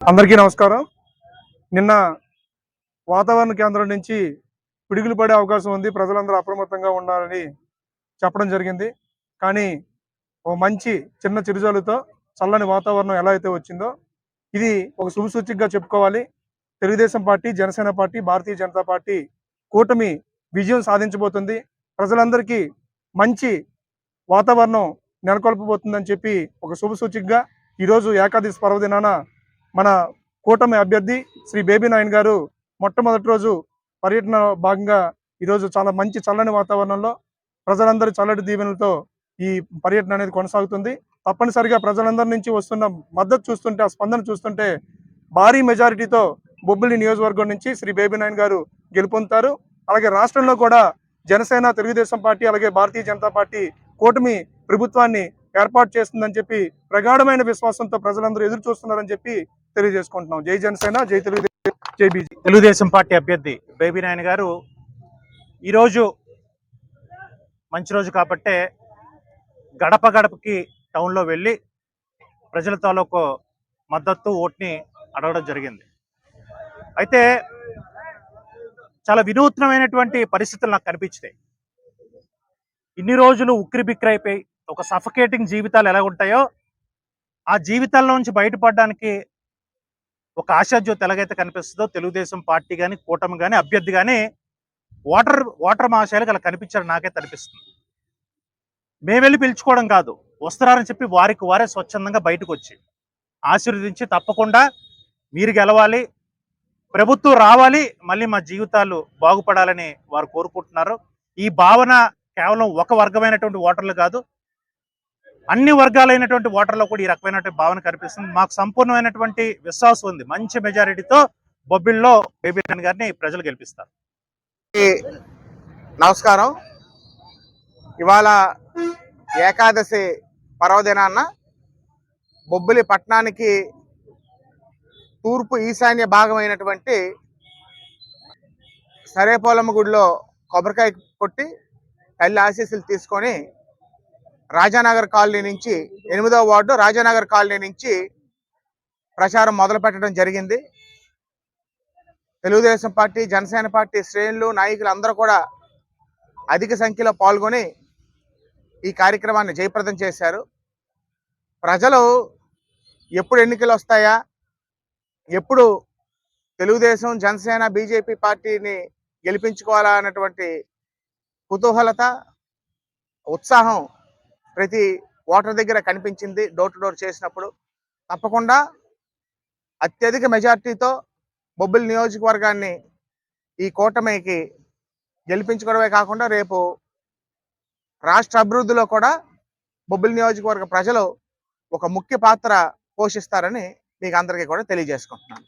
అందరికీ నమస్కారం. నిన్న వాతావరణ కేంద్రం నుంచి పిడుగులు పడే అవకాశం ఉంది. ప్రజలందరూ అప్రమత్తంగా ఉండాలని చెప్పడం జరిగింది. కానీ ఓ మంచి చిన్న చిరుజాలుతో చల్లని వాతావరణం ఎలా అయితే వచ్చిందో ఇది ఒక శుభసూచికగా చెప్పుకోవాలి. Telugu Desam party Janasena party Bharatiya Janata party కూటమి విజయం సాధించబోతుంది. ప్రజలందరికీ మంచి వాతావరణం నెలకొల్పబోతుందని చెప్పి ఒక శుభసూచికగా ఈరోజు ఏకాదశి పర్వదినాన మన కూటమి అభ్యర్థి శ్రీ బేబీ నాయన్ గారు మొట్టమొదటి రోజు పర్యటన భాగంగా ఈరోజు చాలా మంచి చల్లని వాతావరణంలో ప్రజలందరి చల్లటి దీవెనలతో ఈ పర్యటన అనేది కొనసాగుతుంది. తప్పనిసరిగా ప్రజలందరి నుంచి వస్తున్న మద్దతు చూస్తుంటే ఆ స్పందన చూస్తుంటే భారీ మెజారిటీతో బొబ్బిలి నియోజకవర్గం నుంచి శ్రీ బేబీ నాయన్ గారు గెలుపొందుతారు. అలాగే రాష్ట్రంలో కూడా జనసేన తెలుగుదేశం పార్టీ అలాగే భారతీయ జనతా పార్టీ కూటమి ప్రభుత్వాన్ని ఏర్పాటు చేస్తుందని చెప్పి ప్రగాఢమైన విశ్వాసంతో ప్రజలందరూ ఎదురు చూస్తున్నారని చెప్పి తెలియజేసుకుంటున్నాం. జై జనసేన జై తెలుగుదేశం జై బీజీ తెలుగుదేశం పార్టీ అభ్యర్థి బేబీ నాయన గారు ఈరోజు మంచి రోజు కాబట్టే గడప గడపకి టౌన్లో వెళ్ళి ప్రజల తాలూకు మద్దతు ఓట్ని అడగడం జరిగింది. అయితే చాలా వినూత్నమైనటువంటి పరిస్థితులు నాకు కనిపించాయి ఇన్ని రోజులు ఉక్కిరి బిక్కిరైపోయి ఒక సఫకేటింగ్ జీవితాలు ఎలా ఉంటాయో ఆ జీవితాల్లో నుంచి బయటపడడానికి ఒక ఆశాజ్యోతి ఎలాగైతే కనిపిస్తుందో తెలుగుదేశం పార్టీ కానీ కూటమి కానీ అభ్యర్థి కానీ ఓటర్ ఓటర్ మహాశయాలకు అలా కనిపించారు నాకైతే అనిపిస్తుంది. మేము వెళ్ళి పిలుచుకోవడం కాదు. వస్తున్నారని చెప్పి వారికి వారే స్వచ్ఛందంగా బయటకు వచ్చి ఆశీర్వదించి తప్పకుండా మీరు గెలవాలి ప్రభుత్వం రావాలి మళ్ళీ మా జీవితాలు బాగుపడాలని వారు కోరుకుంటున్నారు. ఈ భావన కేవలం ఒక వర్గమైనటువంటి ఓటర్లు కాదు అన్ని వర్గాలైనటువంటి ఓటర్లో కూడా ఈ రకమైనటువంటి భావన కనిపిస్తుంది. మాకు సంపూర్ణమైనటువంటి విశ్వాసం ఉంది. మంచి మెజారిటీతో బొబ్బిల్లో బేబీ నాయన్ గారిని ప్రజలు గెలిపిస్తారు. నమస్కారం. ఇవాళ ఏకాదశి పర్వదినాన్న బొబ్బిలి పట్టణానికి తూర్పు ఈశాన్య భాగమైనటువంటి సరేపోలమ్మ గుడిలో కొబ్బరికాయ కొట్టి తల్లి ఆశీస్సులు తీసుకొని రాజానగర్ కాలనీ నుంచి ఎనిమిదవ వార్డు రాజానగర్ కాలనీ నుంచి ప్రచారం మొదలు పెట్టడం జరిగింది. తెలుగుదేశం పార్టీ జనసేన పార్టీ శ్రేణులు నాయకులు అందరూ కూడా అధిక సంఖ్యలో పాల్గొని ఈ కార్యక్రమాన్ని జయప్రదం చేశారు. ప్రజలు ఎప్పుడు ఎన్నికలు వస్తాయా? ఎప్పుడు తెలుగుదేశం జనసేన బీజేపీ పార్టీని గెలిపించుకోవాలా అన్నటువంటి కుతూహలత ఉత్సాహం ప్రతి ఓటర్ దగ్గర కనిపించింది డోర్ టు డోర్ చేసినప్పుడు. తప్పకుండా అత్యధిక మెజార్టీతో బొబ్బిలి నియోజకవర్గాన్ని ఈ కూటమికి గెలిపించుకోవడమే కాకుండా రేపు రాష్ట్ర అభివృద్ధిలో కూడా బొబ్బిలి నియోజకవర్గ ప్రజలు ఒక ముఖ్య పాత్ర పోషిస్తారని మీకు అందరికీ కూడా తెలియజేసుకుంటున్నాను.